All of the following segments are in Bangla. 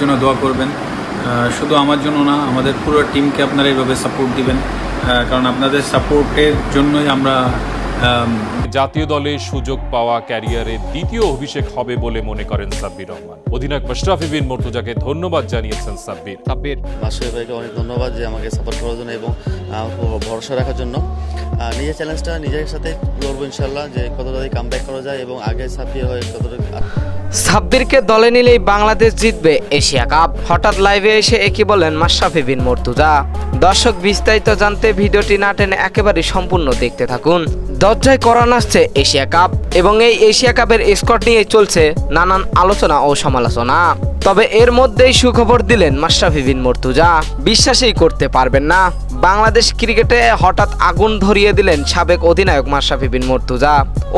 জন্য দোয়া করবেন। শুধু আমার জন্য না আমাদের পুরো টিমকে আপনারা এইভাবে সাপোর্ট দিবেন। কারণ আপনাদের সাপোর্টের জন্যই আমরা জাতীয় দলে সুযোগ পাওয়া ক্যারিয়ারের দ্বিতীয় অভিষেক হবে বলে মনে করেন সাব্বির রহমান। অধিনায়ক মাশরাফি বিন মর্তুজাকে ধন্যবাদ জানিয়েছেন সাব্বির। সাব্বির মাসুর ভাইকে অনেক ধন্যবাদ যে আমাকে সাপোর্ট করার জন্য এবং ভরসা রাখার জন্য। নিজের চ্যালেঞ্জটা নিজের সাথে লড়বো ইনশাল্লাহ যে কতটা কাম ব্যাক করা যায় এবং আগে সাব্বির হয়ে কতটা সাব্বিরকে দলে নিলেই বাংলাদেশ জিতবে এশিয়া কাপ। হঠাৎ লাইভে এসে একই বলেন মাশরাফি বিন মর্তুজা। দর্শক বিস্তারিত জানতে ভিডিওটি না টেনে একেবারে সম্পূর্ণ দেখতে থাকুন। দরজায় করান আসছে এশিয়া কাপ এবং এই এশিয়া কাপের স্কট নিয়ে চলছে নানান আলোচনা ও সমালোচনা। তবে এর মধ্যেই সুখবর দিলেন মাশরাফি বিন মর্তুজা। বিশ্বাসই করতে পারবেন না। বাংলাদেশ ক্রিকেটে হঠাৎ আগুন ধরিয়ে দিলেন সাবেক অধিনায়ক মাশরাফি বিন মর্তুজা।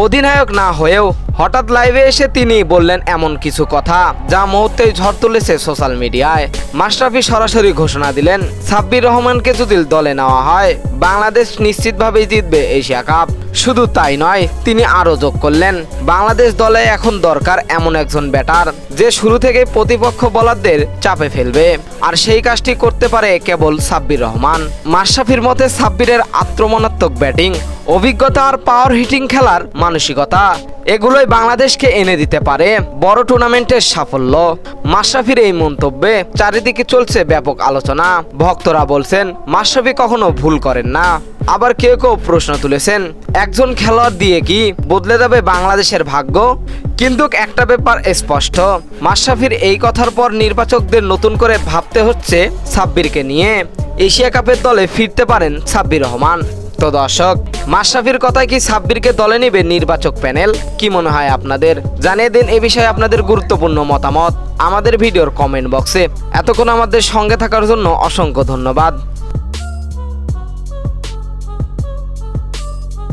অধিনায়ক না হয়েও হঠাৎ লাইভে এসে তিনি বললেন এমন কিছু কথা, যা মুহূর্তেই ঝড় তুলেছে সোশ্যাল মিডিয়ায় মাশরাফি সরাসরি ঘোষণা দিলেন, সাব্বির রহমানকে যদি দলে নেওয়া হয়, বাংলাদেশ নিশ্চিতভাবেই জিতবে এশিয়া কাপ। শুধু তাই নয়, তিনি আরও যোগ করলেন, বাংলাদেশ দলে এখন দরকার এমন একজন ব্যাটার যে শুরু থেকে প্রতিপক্ষ বোলারদের চাপে ফেলবে। আর সেই কাজটি করতে পারে কেবল সাব্বির রহমান। মাশরাফির মতে, সাব্বিরের আক্রমণাত্মক ব্যাটিং অভিজ্ঞতা আর পাওয়ার হিটিং খেলার মানসিকতা। এগুলোই বাংলাদেশকে এনে দিতে পারে বড় টুর্নামেন্টের সাফল্য। মাশরাফির এই মন্তব্যে চারিদিকে চলছে ব্যাপক আলোচনা। ভক্তরা বলছেন, মাশরাফি কখনো ভুল করেন না। আবার কেউ কেউ প্রশ্ন তুলেছেন, একজন খেলোয়াড় দিয়ে কি বদলে যাবে বাংলাদেশের ভাগ্য? কিন্তু একটা ব্যাপার স্পষ্ট, মাশরাফির এই কথার পর নির্বাচকদের নতুন করে ভাবতে হচ্ছে সাব্বিরকে নিয়ে। এশিয়া কাপের দলে ফিরতে পারেন সাব্বির রহমান। তো দর্শক মাশরাফির কথায় কি সাব্বিরকে দলে নেবে নির্বাচক প্যানেল? কি মনে হয় আপনাদের? জানিয়ে দিন এ বিষয়ে আপনাদের গুরুত্বপূর্ণ মতামত। আমাদের ভিডিওর কমেন্ট বক্সে। এতক্ষণ আমাদের সঙ্গে থাকার জন্য অসংখ্য ধন্যবাদ।